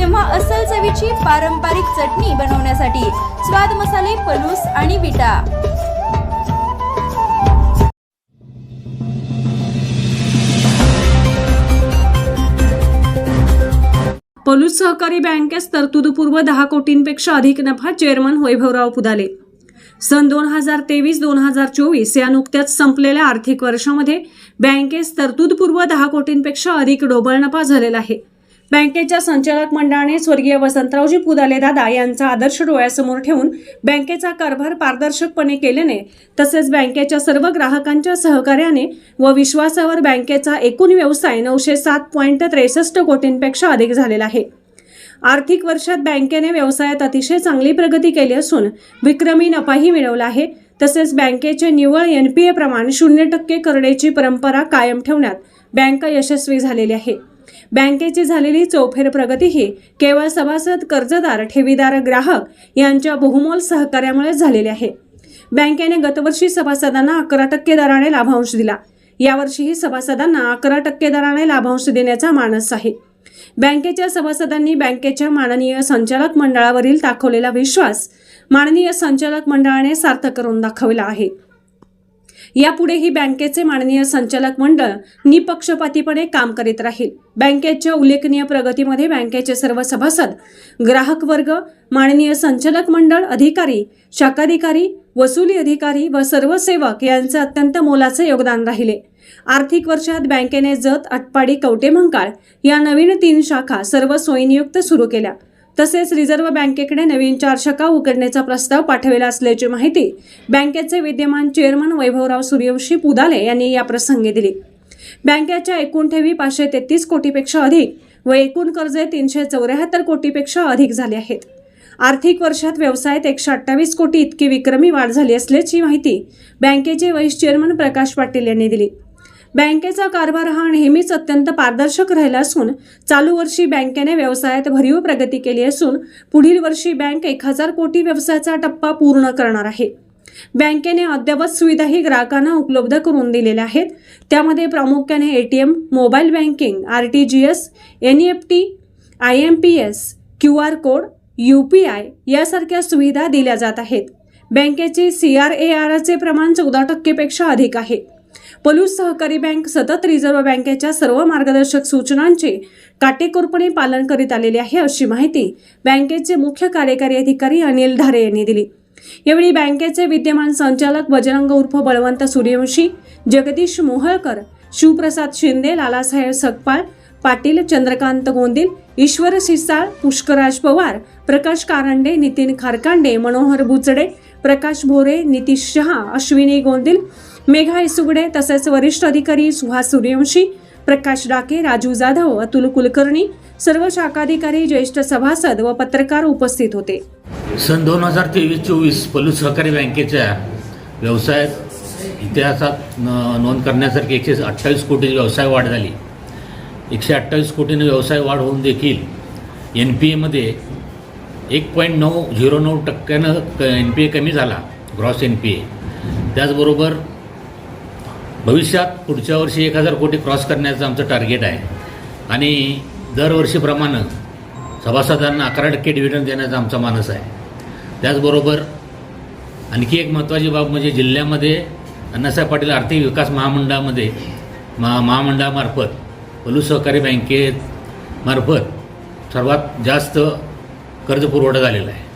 तेव्हा अस्सल चवीची पारंपरिक चटणी बनवण्यासाठी स्वाद मसाले पलूस आणि विटा. पलूस सहकारी बँकेस तरतूदपूर्व दहा कोटींपेक्षा अधिक नफा चेअरमन वैभवराव पुदाले. सन दोन हजार तेवीस दोन हजार चोवीस या नुकत्याच संपलेल्या आर्थिक वर्षामध्ये बँकेस तरतूदपूर्व दहा कोटींपेक्षा अधिक ढोबळ नफा झालेला आहे. बँकेच्या संचालक मंडळाने स्वर्गीय वसंतरावजी पुदाले दादा यांचा आदर्श डोळ्यासमोर ठेवून बँकेचा कारभार पारदर्शकपणे केल्याने तसेच बँकेच्या सर्व ग्राहकांच्या सहकार्याने व विश्वासावर बँकेचा एकूण व्यवसाय नऊशे सात पॉईंट त्रेसष्ट कोटींपेक्षा अधिक झालेला आहे. आर्थिक वर्षात बँकेने व्यवसायात अतिशय चांगली प्रगती केली असून विक्रमी नफाही मिळवला आहे. तसेच बँकेचे निव्वळ एन पी ए प्रमाण शून्य टक्के करण्याची परंपरा कायम ठेवण्यात बँक यशस्वी झालेली आहे. बँकेची झालेली चौफेर प्रगतीही केवळ सभासद कर्जदार ठेवीदार ग्राहक यांच्या बहुमोल सहकार्यामुळे झालेली आहे. बँकेने गतवर्षी सभासदांना अकरा टक्के दराने लाभांश दिला. यावर्षीही सभासदांना अकरा टक्के दराने लाभांश देण्याचा मानस आहे. बँकेच्या सभासदांनी बँकेच्या माननीय संचालक मंडळावरील दाखवलेला विश्वास माननीय संचालक मंडळाने सार्थ करून दाखवला आहे. यापुढेही बँकेचे माननीय संचालक मंडळ निपक्षपातीपणे काम करीत राहील. बँकेच्या उल्लेखनीय प्रगतीमध्ये बँकेचे सर्व सभासद ग्राहक वर्ग माननीय संचालक मंडळ अधिकारी शाखाधिकारी वसुली अधिकारी व सर्व सेवक यांचे अत्यंत मोलाचे योगदान राहिले. आर्थिक वर्षात बँकेने जत अटपाडी कवटेमंकाळ या नवीन तीन शाखा सर्व सोयीनियुक्त सुरू केल्या. तसेच रिझर्व्ह बँकेकडे नवीन चार शाखा उघडण्याचा प्रस्ताव पाठविला असल्याची माहिती बँकेचे विद्यमान चेअरमन वैभवराव सूर्यवंशी पुदाले यांनी या प्रसंगी दिली. बँकेच्या एकूण ठेवी पाचशे तेहतीस कोटीपेक्षा अधिक व एकूण कर्जे तीनशे चौऱ्याहत्तर कोटीपेक्षा अधिक झाले आहेत. आर्थिक वर्षात व्यवसायात एकशे अठ्ठावीस कोटी इतकी विक्रमी वाढ झाली असल्याची माहिती बँकेचे व्हाईस चेअरमन प्रकाश पाटील यांनी दिली. बँकेचा कारभार हा नेहमीच अत्यंत पारदर्शक राहिला असून चालू वर्षी बँकेने व्यवसायात भरीव प्रगती केली असून पुढील वर्षी बँक एक हजार कोटी व्यवसायाचा टप्पा पूर्ण करणार आहे. बँकेने अद्ययावत सुविधाही ग्राहकांना उपलब्ध करून दिलेल्या आहेत. त्यामध्ये प्रामुख्याने ATM mobile banking R T G S N F T I M P S Q R code U P I यासारख्या सुविधा दिल्या जात आहेत. बँकेचे सी आर ए आरचे प्रमाण चौदा टक्केपेक्षा अधिक आहे. पलूस सहकारी बँक सतत रिझर्व्ह बँकेच्या सर्व मार्गदर्शक सूचनांचे काटेकोरपणे पालन करीत आलेले आहे अशी माहिती बँकेचे मुख्य कार्यकारी अधिकारी अनिल धारे यांनी दिली. यावेळी बँकेचे विद्यमान संचालक बजरंग उर्फ बळवंत सूर्यवंशी जगदीश मोहळकर शिवप्रसाद शिंदे लालासाहेब सकपाळ पाटील चंद्रकांत गोंदिल ईश्वर सिसाळ पुष्कराज पवार प्रकाश कारंडे नितीन खारकांडे मनोहर बुचडे प्रकाश भोरे नितीश शहा अश्विनी गोंदिल मेघा इसुगडे तसेच वरिष्ठ अधिकारी सुहास सूर्यवंशी प्रकाश डाके राजू जाधव अतुल कुलकर्णी सर्व शाखाधिकारी ज्येष्ठ सभासद व पत्रकार उपस्थित होते. सन दोन हजार तेवीस चोवीस पलू सहकारी बँकेच्या व्यवसायात इतिहासात न- नोंद करण्यासारखी एकशे अठ्ठावीस कोटीची व्यवसाय वाढ झाली. एकशे अठ्ठावीस कोटीने व्यवसाय वाढ होऊन देखील एन पी एमध्ये एक पॉईंट नऊ झिरो नऊ टक्क्यानं एन पी ए कमी झाला ग्रॉस एन पी ए त्याचबरोबर भविष्यात पुढच्या वर्षी एक हजार कोटी क्रॉस करण्याचं आमचं टार्गेट आहे. आणि दरवर्षीप्रमाणे सभासदांना अकरा टक्के डिव्हिडंड देण्याचा आमचा मानस आहे. त्याचबरोबर आणखी एक महत्त्वाची बाब म्हणजे जिल्ह्यामध्ये अण्णासाहेब पाटील आर्थिक विकास महामंडळामध्ये महा महामंडळामार्फत पलू सहकारी बँकेमार्फत सर्वात जास्त कर्ज पुरवठा झालेला आहे.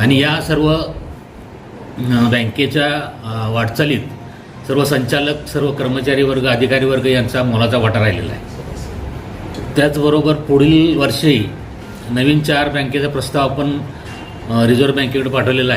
आणि या सर्व बँकेच्या वाटचालीत सर्व संचालक सर्व कर्मचारी वर्ग अधिकारी वर्ग यांचा मोलाचा वाटा राहिलेला आहे. त्याचबरोबर पुढील वर्षी नवीन चार बँकेचा प्रस्ताव आपण रिझर्व्ह बँकेकडे पाठवलेला आहे.